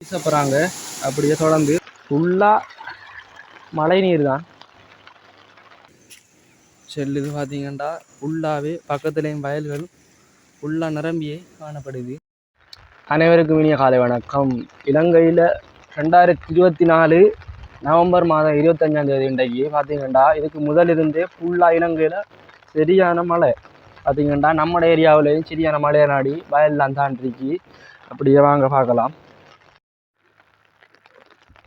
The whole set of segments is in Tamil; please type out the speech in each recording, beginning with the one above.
வீசப்படுறாங்க அப்படியே தொடர்ந்து ஃபுல்லாக மழை நீர் தான் செல்லுது பார்த்தீங்கன்னா ஃபுல்லாகவே பக்கத்துலேயும் வயல்கள் ஃபுல்லாக நிரம்பியே காணப்படுது. அனைவருக்கும் இனிய காலை வணக்கம். இலங்கையில் ரெண்டாயிரத்தி இருபத்தி நாலு நவம்பர் மாதம் இருபத்தஞ்சாந்தேதி இன்றைக்கு பார்த்தீங்கன்னா இதுக்கு முதல் இருந்தே ஃபுல்லாக இலங்கையில் சரியான மழை. பார்த்தீங்கன்னா நம்ம ஏரியாவிலேயும் சரியான மழையை நாடி வயல்லாம் தாண்டிருக்கு. அப்படியே வாங்க பார்க்கலாம்.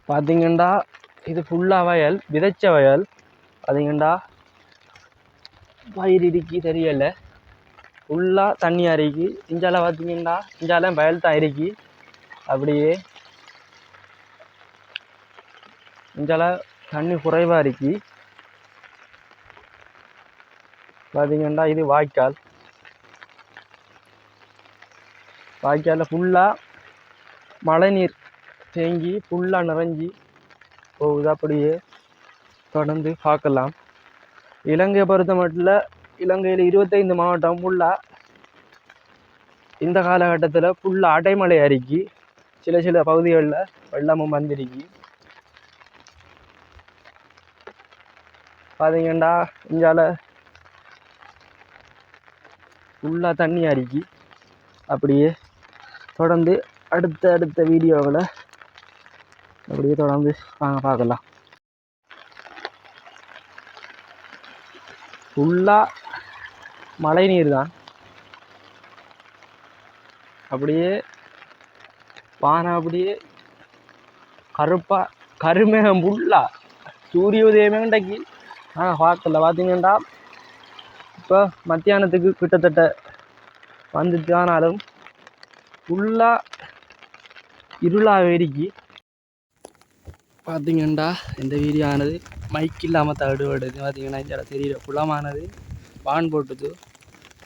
பார்த்தீங்கன்னா இது ஃபுல்லாக வயல் விதைச்ச வயல். பார்த்தீங்கன்னா பயிர் இருக்கு தெரியல. ஃபுல்லாக தண்ணி அரிக்கி. இஞ்சால பார்த்தீங்கன்னா இஞ்சால வயல் தான் இருக்கு அப்படியே இஞ்சால தண்ணி குறைவாக இருக்கு. பார்த்தீங்கன்னா இது வாய்க்கால். வாய்க்காலில் ஃபுல்லாக மழை நீர் தேங்கி ஃபுல்லாக நிறைஞ்சி போகுது. அப்படியே தொடர்ந்து பார்க்கலாம். இலங்கையை பொறுத்த மட்டும் இலங்கையில் இருபத்தைந்து மாவட்டம் ஃபுல்லாக இந்த காலகட்டத்தில் ஃபுல்லாக அடைமலை அறிக்கி சில சில பகுதிகளில் வெள்ளமும் வந்திருக்கு. பார்த்தீங்கன்னா இங்கால ஃபுல்லாக தண்ணி அரிக்கி அப்படியே தொடர்ந்து அடுத்த அடுத்த வீடியோவில் அப்படியே தொடர்ந்து வாங்க பார்க்கலாம். ஃபுல்லாக மழை நீர் தான். அப்படியே வானம் அப்படியே கருப்பாக கருமேகம் ஃபுல்லாக சூரிய உதயமே இன்றைக்கு. ஆ பார்க்கல. பார்த்தீங்கன்னா இப்போ மத்தியானத்துக்கு கிட்டத்தட்ட வந்துட்டு ஆனாலும் ஃபுல்லாக இருளாக வெடிக்கி. பார்த்தீங்கன்னா இந்த வீடியோ ஆனது மைக் இல்லாமல் தடுபடுது. பார்த்தீங்கன்னா இந்த தெரியல குளமானது வான் போட்டுது.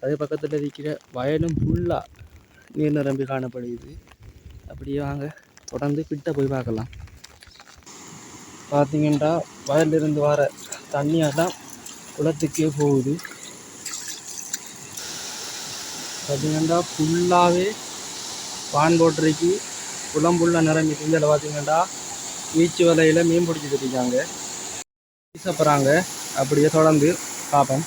அது பக்கத்தில் இருக்கிற வயலும் ஃபுல்லாக நீர் நிரம்பி காணப்படுகிறது அப்படியே வாங்க தொடர்ந்து கிட்ட போய் பார்க்கலாம். பார்த்தீங்கன்னா வயலிருந்து வர தண்ணியெல்லாம் குளத்துக்கே போகுது. பார்த்தீங்கன்னா ஃபுல்லாகவே பான் போட்டிருக்கு. குளம் ஃபுல்லாக நிரம்பி இதில் பார்த்தீங்கன்னா பீச்சு வலையில் மீன் பிடிச்சிட்டு இருக்காங்க வீசப்படுறாங்க அப்படியே தொடர்ந்து பார்ப்போம்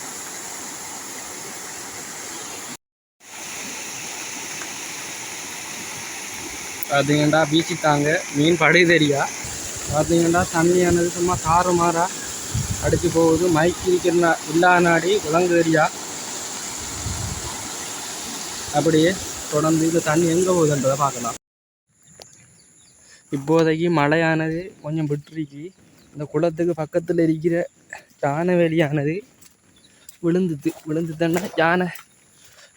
பார்த்தீங்கன்னா பீச்சு தாங்க மீன் படகு தெரியா பார்த்தீங்கன்னா தண்ணியானது சும்மா தாறு மாறா அடிச்சு போகுது. மைக் இருக்கிற இல்லா நாடி குளங்கு அப்படியே தொடர்ந்து இந்த தண்ணி எங்கே போகுதுன்றதை பார்க்கலாம். இப்போதைக்கு மழையானது கொஞ்சம் விட்டுருக்கு இந்த குளத்துக்கு பக்கத்தில் இருக்கிற யானை வேலியானது விழுந்துது. விழுந்துதுன்னா யானை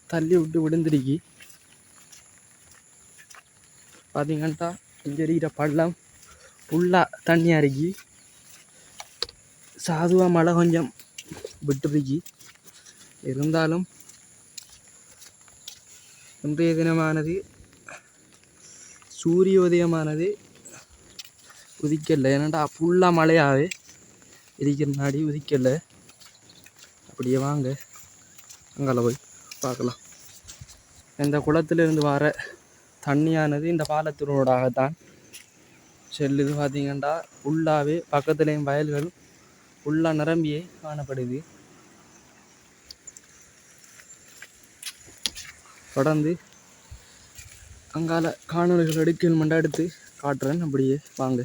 தள்ளி விட்டு விழுந்துருக்கு பார்த்தீங்கன்னா இங்கே இருக்கிற பள்ளம் ஃபுல்லாக தண்ணியாக இருக்கு சாதுவாக மழை கொஞ்சம் விட்டுருக்கு இருந்தாலும் இன்றைய தினமானது சூரிய உதயமானது உதிக்கலை ஏன்னாடா ஃபுல்லாக மழையாவே முன்னாடி உதிக்கலை. அப்படியே வாங்க. அங்கால போய் பார்க்கலாம். இந்த குளத்திலிருந்து வர தண்ணியானது இந்த பாலத்தினூடாகத்தான் செல்லுது. பார்த்தீங்கன்னா ஃபுல்லாகவே பக்கத்துலேயும் வயல்கள் ஃபுல்லாக நிரம்பியே காணப்படுது. தொடர்ந்து அங்கால காணொலிகள் எடுக்கணுமெண்டா எடுத்து காட்டுறேன். அப்படியே வாங்க.